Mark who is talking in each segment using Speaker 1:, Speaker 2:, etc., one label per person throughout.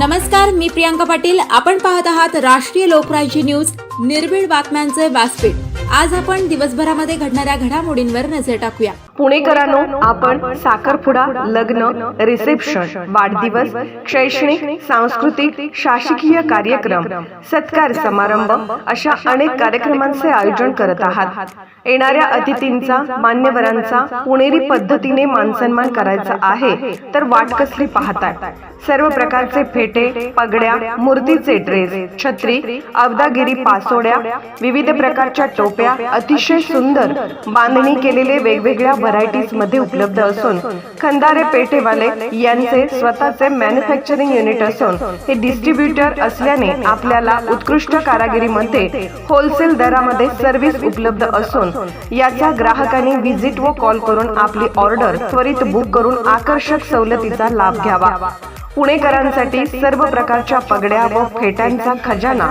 Speaker 1: नमस्कार मी प्रियांका पाटील. आपण पाहत आहात राष्ट्रीय लोकराज्य न्यूज. निर्भीड बातम्यांचे व्यासपीठ. आज आपण दिवसभरामध्ये घडणाऱ्या घडामोडींवर नजर टाकूया.
Speaker 2: पुणेकरांनो आपण साखरपुडा लग्न रिसेप्शन वाढदिवस शैक्षणिक सांस्कृतिक शासकीय कार्यक्रम सत्कार समारंभ अशा अनेक कार्यक्रमांचे आयोजन करत आहात. येणाऱ्या अतिथींचा मान्यवरांचा पुणेरी पद्धतीने मानसन्मान करायचा आहे तर वाट कसली पाहताय? सर्व प्रकारचे फेटे पगड्या मूर्तीचे ड्रेस छत्री अवदागिरी पासोड्या विविध प्रकारच्या टोप्या अतिशय सुंदर बांधणी केलेले वेगवेगळ्या व्हरायटीजमध्ये उपलब्ध असून खंदारे पेठेवाले यांचे स्वतःचे मॅन्युफॅक्चरिंग युनिट असून हे डिस्ट्रीब्युटर असल्याने आपल्याला उत्कृष्ट कारागिरीमध्ये होलसेल दरामध्ये सर्व्हिस उपलब्ध असून याचा ग्राहकांनी व्हिजिट व कॉल करून आपली ऑर्डर त्वरित बुक करून आकर्षक सवलतीचा लाभ घ्यावा. पुणेकरांसाठी सर्व प्रकारच्या पगड्या व फेट्यांचा खजाना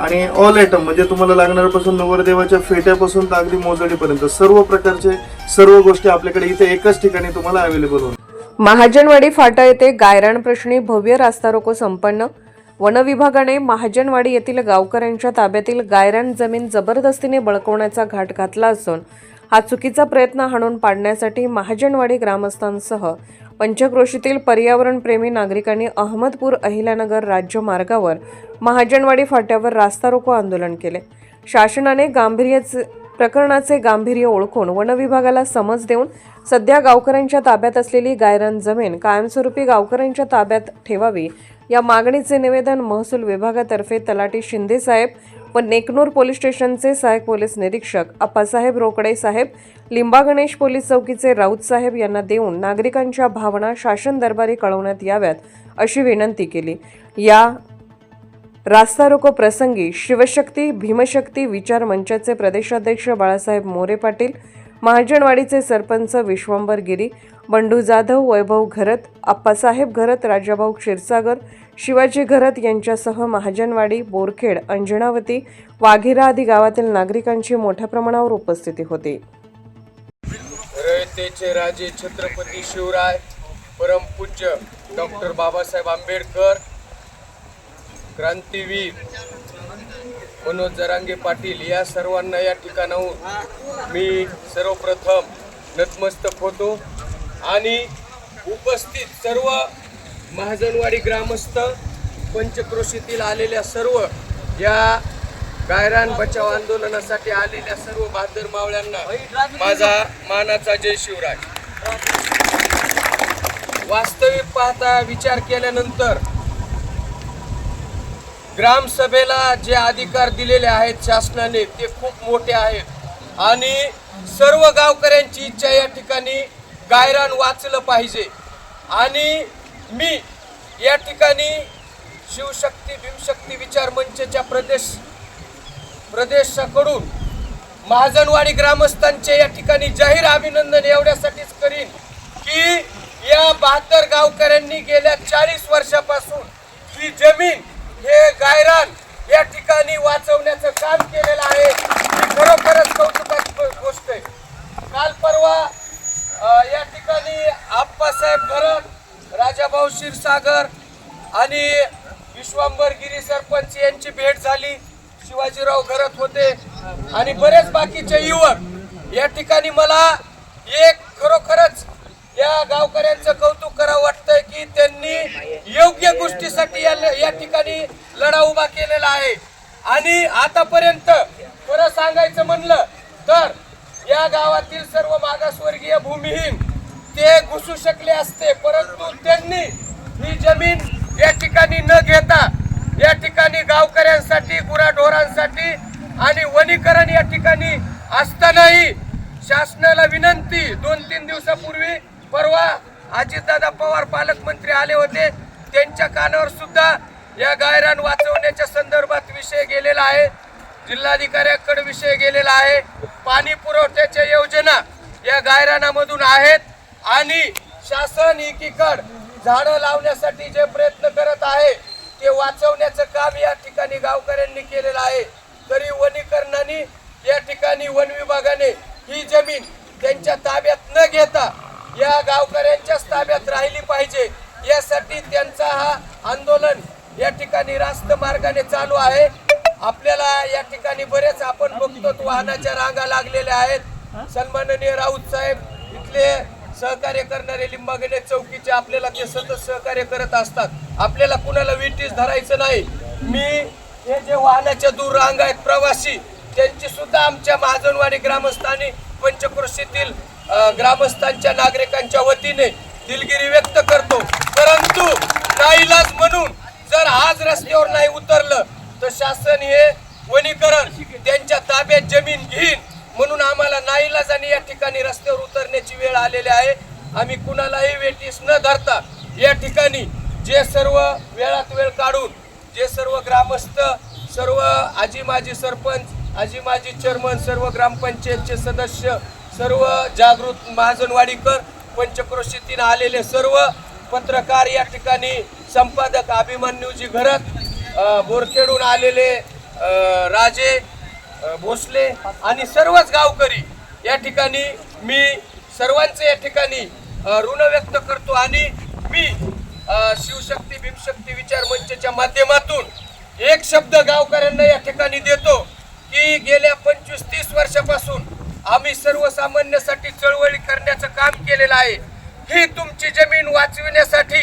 Speaker 3: आणि ऑल आयटम म्हणजे तुम्हाला लागणाऱ्यापासून नवरदेवाच्या फेट्यापासून तर अगदी मोजणीपर्यंत सर्व प्रकारचे सर्व गोष्टी आपल्याकडे इथे एकाच ठिकाणी तुम्हाला अवेलेबल होणार.
Speaker 2: महाजनवाडी फाटा येथे गायरान प्रश्नी भव्य रास्ता रोको संपन्न. वन विभागाने महाजनवाडी येथील गावकऱ्यांच्या ताब्यातील गायरान जमीन जबरदस्तीने बळकवण्याचा घाट घातला असून हा चुकीचा प्रयत्न हाणून पाडण्यासाठी महाजनवाडी ग्रामस्थांसह पंचक्रोशीतील पर्यावरणप्रेमी नागरिकांनी अहमदपूर अहिल्यानगर राज्य मार्गावर महाजनवाडी फाट्यावर रास्ता रोको आंदोलन केले. शासनाने गांभीर्याचे प्रकरणाचे गांभीर्य ओळखून वनविभागाला समज देऊन सध्या गावकऱ्यांच्या ताब्यात असलेली गायरान जमीन कायमस्वरूपी गावकऱ्यांच्या ताब्यात ठेवावी या मागणीचे निवेदन महसूल विभागातर्फे तलाठी शिंदेसाहेब व नेकनूर पोलीस स्टेशनचे सहाय्यक पोलीस निरीक्षक अप्पासाहेब रोकडे साहेब लिंबा गणेश पोलीस चौकीचे राऊत साहेब यांना देऊन नागरिकांच्या भावना शासन दरबारी कळवण्यात याव्यात अशी विनंती केली. या रास्ता रोको प्रसंगी शिवशक्ती भीमशक्ती विचार मंचाचे प्रदेशाध्यक्ष बाळासाहेब मोरे पाटील महाजनवाडीचे सरपंच विश्वंबर गिरी बंडू जाधव वैभव घरत आप्पासाहेब घरत राजाभाऊ क्षीरसागर शिवाजी घरत यांच्यासह महाजनवाडी बोरखेड अंजनावती वाघेरा आदी गावातील नागरिकांची मोठ्या प्रमाणावर उपस्थिती होती.
Speaker 4: रयतेचे राजे छत्रपती शिवराय परमपूज्य डॉक्टर बाबासाहेब आंबेडकर क्रांतीवीर मनोज जरांगे पाटील या सर्वांना या ठिकाणाहून मी सर्वप्रथम नतमस्तक होतो. आणि उपस्थित सर्व महाजनवाडी ग्रामस्थ पंचक्रोशीतील आलेल्या सर्व या गायरान बचाव आंदोलनासाठी आलेल्या सर्व बहादर मावळ्यांना माझा मानाचा जय शिवराय वास्तविक पाहता विचार केल्यानंतर ग्रामसभेला जे अधिकार दिलेले आहेत शासनाने ते खूप मोठे आहेत. आणि सर्व गावकऱ्यांची इच्छा या ठिकाणी गायरान वाचलं पाहिजे. आणि मी या ठिकाणी शिवशक्ती भीमशक्ती विचार मंचच्या प्रदेश प्रदेशाकडून महाजनवाडी ग्रामस्थांचे या ठिकाणी जाहीर अभिनंदन एवढ्यासाठीच करीन की या बहात्तर गावकऱ्यांनी गेल्या चाळीस वर्षापासून ही जमीन हे गायरान या ठिकाणी वाचवण्याचं काम केलेलं आहे. ही खरोखरच कौतुकाची गोष्ट आहे. काल परवा या ठिकाणी आप्पासाहेब भरत राजाभाऊ क्षीरसागर आणि विश्वांबर गिरी सरपंच यांची भेट झाली. शिवाजीराव घरत होते. आणि बरेच बाकीचे युवक या ठिकाणी मला एक खरोखरच या गावकऱ्यांचं कौतुक करावं वाटतंय की त्यांनी योग्य गोष्टीसाठी या या ठिकाणी लढा उभा केलेला आहे. आणि आतापर्यंत खरं सांगायचं म्हणलं तर या गावातील सर्व मागासवर्गीय भूमिहीन ते घुसू शकले असते परंतु त्यांनी ही जमीन या ठिकाणी न घेता या ठिकाणी गावकऱ्यांसाठी गुराढोरांसाठी आणि वनीकरण या ठिकाणी असतानाही शासनाला विनंती दोन तीन दिवसापूर्वी परवा अजितदादा पवार पालकमंत्री आले होते. त्यांच्या कानावर सुद्धा या गायरान वाचवण्याच्या संदर्भात विषय गेलेला आहे. जिल्हाधिकाऱ्याकडे विषय गेलेला आहे. पाणी पुरवठ्याच्या योजना या गायरानामधून आहेत. आणि शासन एकीकड झाडं लावण्यासाठी जे प्रयत्न करत आहे ते वाचवण्याचं काम या ठिकाणी गावकऱ्यांनी केलेलं आहे. तरी वनीकरणाने या ठिकाणी वन विभागाने ही जमीन त्यांच्या ताब्यात या गावकऱ्यांच्याच ताब्यात राहिली पाहिजे. यासाठी त्यांचा हा आंदोलन या ठिकाणी रास्त मार्गाने चालू आहे. आपल्याला या ठिकाणी बरेच आपण बघतो वाहनाच्या रांगा लागलेल्या आहेत. सन्माननीय राऊत साहेब इथले सहकार्य करणारे लिंबागणे चौकीचे आपल्याला ते सतत सहकार्य करत असतात. आपल्याला कुणाला विटीस धरायचं नाही. मी हे जे वाहनाच्या दूर रांग आहेत प्रवासी त्यांची सुद्धा आमच्या महाजनवाडी ग्रामस्थांनी पंचकृषीतील ग्रामस्थांच्या नागरिकांच्या वतीने दिलगिरी व्यक्त करतो. परंतु नाईलाज म्हणून जर आज रस्त्यावर नाही उतरलं तर शासन हे वनीकरण त्यांच्या ताब्यात जमीन घेईन. म्हणून आम्हाला नाईलाजाने या ठिकाणी रस्त्यावर उतरण्याची वेळ आलेली आहे. आम्ही कुणालाही वेटीस न धरता या ठिकाणी जे सर्व वेळात वेळ काढून जे सर्व ग्रामस्थ सर्व आजी माजी सरपंच आजी माजी चेअरमन सर्व ग्रामपंचायतचे सदस्य सर्व जागृत महाजनवाडीकर पंचक्रोशीतीन आलेले सर्व पत्रकार या ठिकाणी संपादक अभिमन्यूजी घरत बोरखेडून आलेले राजे भोसले आणि सर्वच गावकरी या ठिकाणी मी सर्वांचे या ठिकाणी ऋण व्यक्त करतो आणि मी शिवशक्ती भीमशक्ती विचार मंचच्या माध्यमातून एक शब्द गावकऱ्यांना या ठिकाणी देतो की गेल्या पंचवीस तीस वर्षापासून आम्ही सर्वसामान्यासाठी चळवळी करण्याचं काम केलेलं आहे. ही तुमची जमीन वाचविण्यासाठी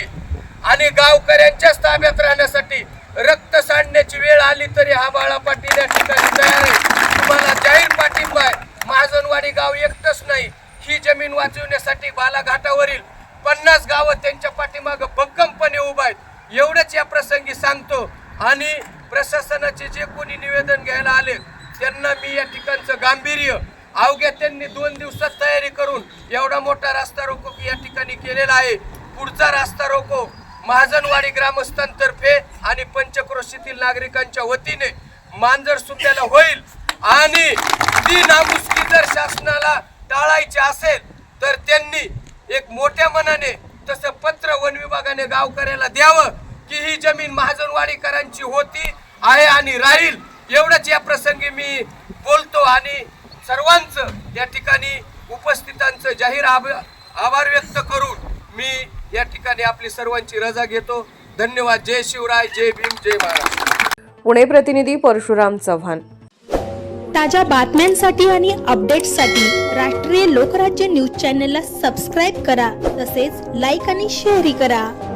Speaker 4: आणि गावकऱ्यांच्याच ताब्यात राहण्यासाठी रक्त सांडण्याची वेळ आली तरी हा बाळा पाटील या ठिकाणी तयार आहे. तुम्हाला जाहीर पाठिंबा आहे. महाजनवाडी गाव एकटंच नाही. ही जमीन वाचवण्यासाठी बालाघाटावरील पन्नास गावं त्यांच्या पाठीमागं भक्कमपणे उभा आहेत. एवढंच या प्रसंगी सांगतो. आणि प्रशासनाचे जे कोणी निवेदन घ्यायला आले त्यांना मी या ठिकाणचं गांभीर्य अवघ्या त्यांनी दोन दिवसात तयारी करून एवढा मोठा रास्ता रोको या ठिकाणी केलेला आहे. पुढचा रास्ता रोको. महाजनवाडी ग्रामस्थांतर्फे आणि पंचक्रोशीतील नागरिकांच्या वतीने मांजर सुट्याला होईल. आणि ती नामुष्की जर शासनाला टाळायची असेल तर त्यांनी एक मोठ्या मनाने तसं पत्र वन विभागाने गावकऱ्याला द्यावं की ही जमीन महाजनवाडीकरांची होती आहे आणि राहील. एवढंच या प्रसंगी मी बोलतो आणि सर्वांचं या ठिकाणी उपस्थितांचं जाहीर आभ- आभार व्यक्त करून मी या ठिकाणी आपली सर्वांची रजा घेतो. धन्यवाद. जय शिवराय जय भीम जय महाराज
Speaker 2: पुणे प्रतिनिधी परशुराम चव्हाण.
Speaker 5: ताज्या बातम्यांसाठी आणि अपडेट्ससाठी राष्ट्रीय लोकराज्य न्यूज चॅनलला सबस्क्राईब करा. तसेच लाईक आणि शेअरही करा.